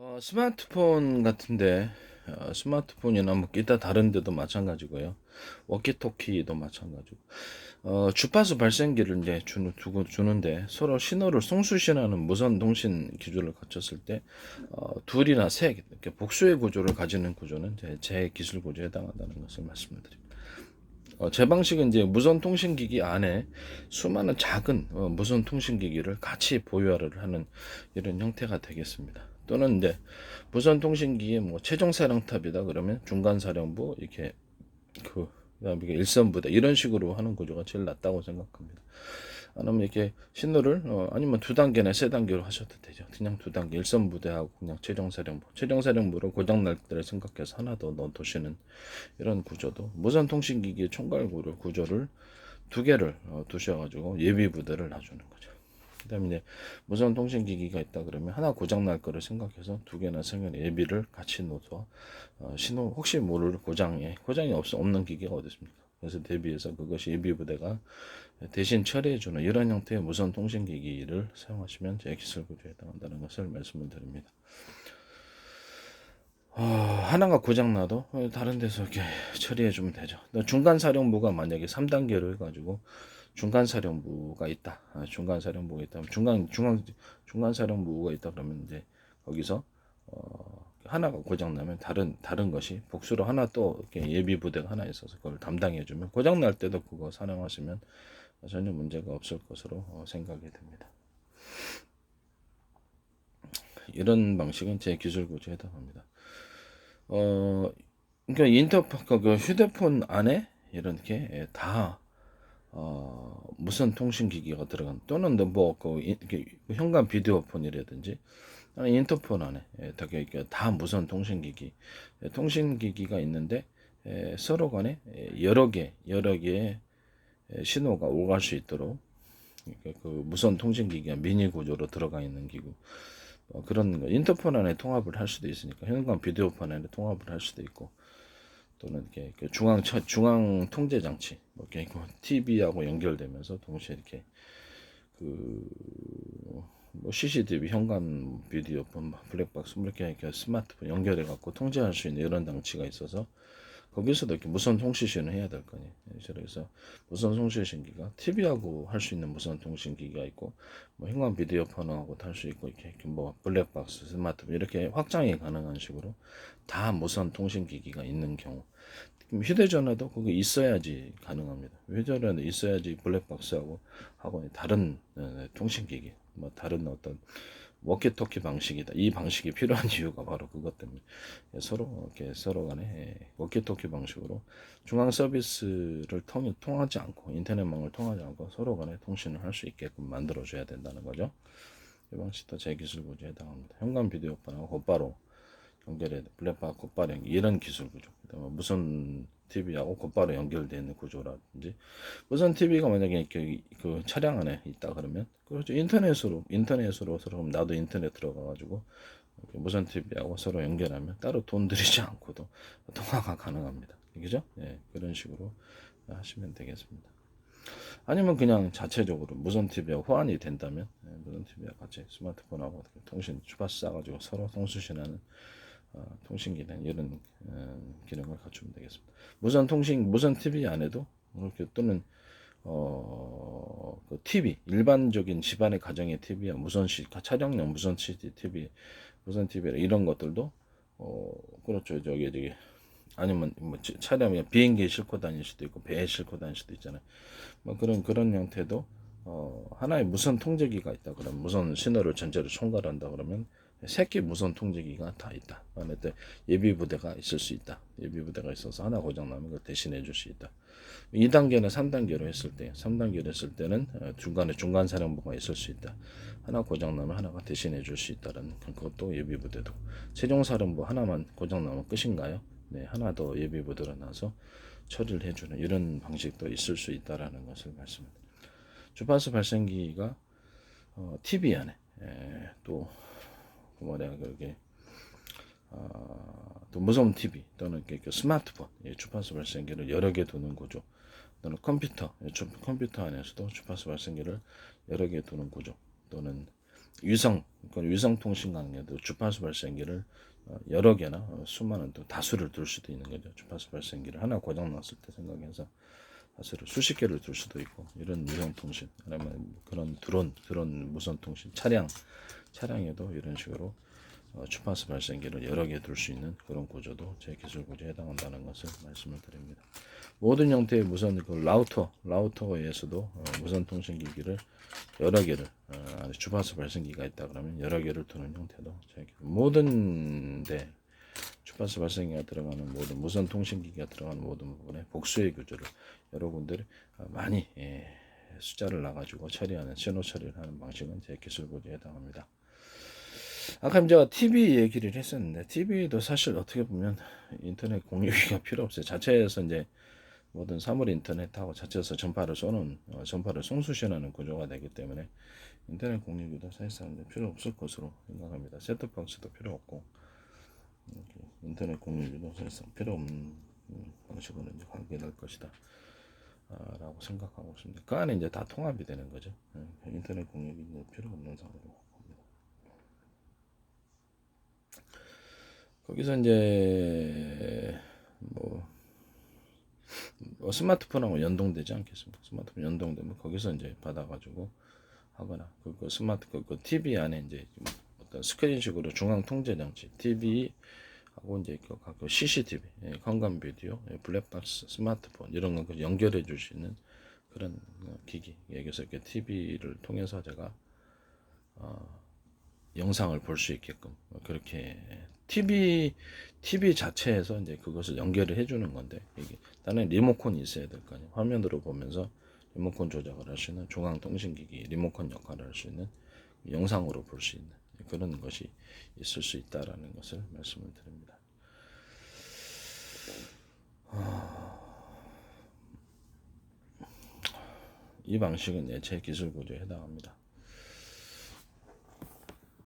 어, 스마트폰 같은데 어, 스마트폰이나 뭐 기타 다른 데도 마찬가지고요. 워키토키도 마찬가지고. 어, 주파수 발생기를 이제 주는, 두고 주는데 서로 신호를 송수신하는 무선 통신 기술을 갖췄을 때 어, 둘이나 세 이렇게 복수의 구조를 가지는 구조는 이제 제 기술 구조에 해당한다는 것을 말씀드립니다. 어, 제 방식은 이제 무선 통신기기 안에 수많은 작은 어, 무선 통신기기를 같이 보유를 하는 이런 형태가 되겠습니다. 또는 이제 무선 통신기의 뭐 최종 사령탑이다 그러면 중간 사령부 이렇게 그 그다음에 이게 일선 부대 이런 식으로 하는 구조가 제일 낫다고 생각합니다. 아니면 이렇게 신호를 어, 아니면 두 단계나 세 단계로 하셔도 되죠. 그냥 두 단계 일선 부대하고 그냥 최종 사령부, 최종 사령부로 고장 날 때를 생각해서 하나 더 넣어두시는 이런 구조도 무선 통신기기의 총괄구를 구조를 두 개를 어, 두셔가지고 예비 부대를 놔주는 거죠. 그다음에 이제 무선 통신 기기가 있다 그러면 하나 고장 날 거를 생각해서 두 개나 세 개나 예비를 같이 놓아서 어, 신호 혹시 모를 고장에 고장이 없 없는 기기가 어디 있습니까? 그래서 대비해서 그것이 예비 부대가 대신 처리해주는 이런 형태의 무선 통신 기기를 사용하시면 제 기술 구조에 해당한다는 것을 말씀을 드립니다. 어, 하나가 고장 나도 다른 데서 이렇게 처리해 주면 되죠. 중간 사령부가 만약에 3단계로 해가지고 중간 사령부가 있다. 아, 중간 사령부가 있다. 중간 중간 사령부가 있다 그러면 이제 거기서 어, 하나가 고장 나면 다른 다른 것이 복수로 하나 또 이렇게 예비 부대가 하나 있어서 그걸 담당해 주면 고장 날 때도 그거 사용하시면 전혀 문제가 없을 것으로 어, 생각이 됩니다. 이런 방식은 제 기술 구조에 해당합니다. 어, 그러니까 인터폰, 그 휴대폰 안에 이렇게 다, 어, 무선 통신기기가 들어간, 또는 뭐, 그, 이렇게 현관 비디오폰이라든지, 인터폰 안에 예, 다, 이렇게 다 무선 통신기기, 예, 통신기기가 있는데, 예, 서로 간에 예, 여러 개, 여러 개의 예, 신호가 오갈 수 있도록, 그 무선 통신기기가 미니 구조로 들어가 있는 기구, 어, 그런 거. 인터폰 안에 통합을 할 수도 있으니까 현관 비디오폰 안에 통합을 할 수도 있고 또는 이렇게 그 중앙 처- 중앙 통제 장치 뭐 이렇게 TV하고 연결되면서 동시에 이렇게 그뭐 CCTV 현관 비디오폰 뭐 블랙박스 뭐 이렇게 스마트폰 연결해 갖고 통제할 수 있는 이런 장치가 있어서 거기서도 이렇게 무선 통신을 해야 될 거니. 그래서 무선 통신기가 TV하고 할 수 있는 무선 통신기가 있고, 뭐 현관 비디오 폰하고 할수 있고, 이렇게 뭐 블랙박스, 스마트폰 이렇게 확장이 가능한 식으로 다 무선 통신기기가 있는 경우. 휴대전화도 그게 있어야지 가능합니다. 휴대전화도 있어야지 블랙박스하고 하고 다른 어, 통신기기, 뭐 다른 어떤 워키토키 방식이다. 이 방식이 필요한 이유가 바로 그것 때문에 서로 이렇게 서로 간에 워키토키 방식으로 중앙 서비스를 통, 통하지 않고 인터넷망을 통하지 않고 서로 간에 통신을 할 수 있게끔 만들어 줘야 된다는 거죠. 이 방식도 제 기술 구조에 해당합니다. 현관 비디오판하고 곧바로 연결해 블랙박 곧바로 이런 기술 구조. 그다음에 무선 TV하고 곧바로 연결되어 있는 구조라든지 무선 TV가 만약에 이렇게 그 차량 안에 있다 그러면 그렇죠 인터넷으로 인터넷으로 서로 나도 인터넷 들어가 가지고 무선 TV하고 서로 연결하면 따로 돈 들이지 않고도 통화가 가능합니다. 그죠? 예, 그런 식으로 하시면 되겠습니다. 아니면 그냥 자체적으로 무선 TV하고 호환이 된다면 예, 무선 TV와 같이 스마트폰하고 통신 주파수 싸가지고 서로 통수신하는 어, 통신 기능 이런 어, 기능을 갖추면 되겠습니다. 무선 통신 무선 TV 안에도 이렇게 또는 어, 그 TV 일반적인 집안의 가정의 TV야 무선 시 촬영용 무선 TV 무선 TV 이런 것들도 어 그렇죠 저기 저기 아니면 뭐 차- 차량에 비행기에 싣고 다닐 수도 있고 배에 싣고 다닐 수도 있잖아요. 뭐 그런 그런 형태도 어 하나의 무선 통제기가 있다 그러면 무선 신호를 전체로 총괄한다 그러면 새끼 무선 통제기가 다 있다. 안에 때 예비 부대가 있을 수 있다. 예비 부대가 있어서 하나 고장 나면 그걸 대신해 줄 수 있다. 2단계나 3단계로 했을 때, 3단계로 했을 때는 어, 중간에 중간 사령부가 있을 수 있다. 하나 고장 나면 하나가 대신해 줄 수 있다라는 그것도 예비 부대도. 최종 사령부 하나만 고장 나면 끝인가요? 네, 하나 더 예비 부대로 나서 처리를 해주는 이런 방식도 있을 수 있다라는 것을 말씀드립니다. 주파수 발생기가 어, TV 안에 에, 또 뭐냐 그렇게 아, 또 무선 TV 또는 이렇게 그 스마트폰 예, 주파수 발생기를 여러 개 두는 구조 또는 컴퓨터 예, 주- 컴퓨터 안에서도 주파수 발생기를 여러 개 두는 구조 또는 위성 그러니까 위성 통신 강에도 주파수 발생기를 어, 여러 개나 어, 수많은 또 다수를 둘 수도 있는 거죠. 주파수 발생기를 하나 고장 났을 때 생각해서 다수를 수십 개를 둘 수도 있고 이런 위성 통신 아니면 그런 드론 드론 무선 통신 차량 차량에도 이런 식으로 어, 주파수 발생기를 여러 개 둘 수 있는 그런 구조도 제 기술 구조에 해당한다는 것을 말씀을 드립니다. 모든 형태의 무선 그 라우터 라우터에 의해서도 어, 무선 통신 기기를 여러 개를 어, 주파수 발생기가 있다 그러면 여러 개를 두는 형태도 제 기- 모든 데 주파수 발생기가 들어가는 모든 무선 통신 기기가 들어가는 모든 부분에 복수의 구조를 여러 군데를 어, 많이 예, 숫자를 놔가지고 처리하는 신호 처리를 하는 방식은 제 기술 구조에 해당합니다. 아까 제가 TV 얘기를 했었는데 TV도 사실 어떻게 보면 인터넷 공유기가 필요 없어요. 자체에서 이제 모든 사물 인터넷하고 자체에서 전파를 쏘는 어, 전파를 송수신하는 구조가 되기 때문에 인터넷 공유기도 사실상 필요 없을 것으로 생각합니다. 셋톱박스도 필요 없고 인터넷 공유기도 사실상 필요 없는 음, 방식으로 이제 가게 될 것이다. 아, 라고 생각하고 있습니다. 그 안에 이제 다 통합이 되는 거죠. 예, 인터넷 공유기 필요 없는 상황으로 봅니다. 거기서 이제 뭐 어, 스마트폰하고 연동되지 않겠습니까? 스마트폰 연동되면 거기서 이제 받아가지고 하거나 그, 그 스마트 그, 그 TV 안에 이제 좀 어떤 스크린식으로 중앙 통제 장치 TV 하고 이제 그, 각 CCTV, 예, 관광 비디오, 예, 블랙박스, 스마트폰 이런 거그 연결해 줄 수 있는 그런 어, 기기. 여기서 이렇게 TV를 통해서 제가 어, 영상을 볼 수 있게끔 어, 그렇게 TV TV 자체에서 이제 그것을 연결을 해주는 건데 이게 다른 리모컨이 있어야 될 거 아니에요. 화면으로 보면서 리모컨 조작을 할 수 있는 중앙 통신기기 리모컨 역할을 할 수 있는 영상으로 볼 수 있는 그런 것이 있을 수 있다라는 것을 말씀을 드립니다. 이 방식은 예, 제 기술 구조에 해당합니다.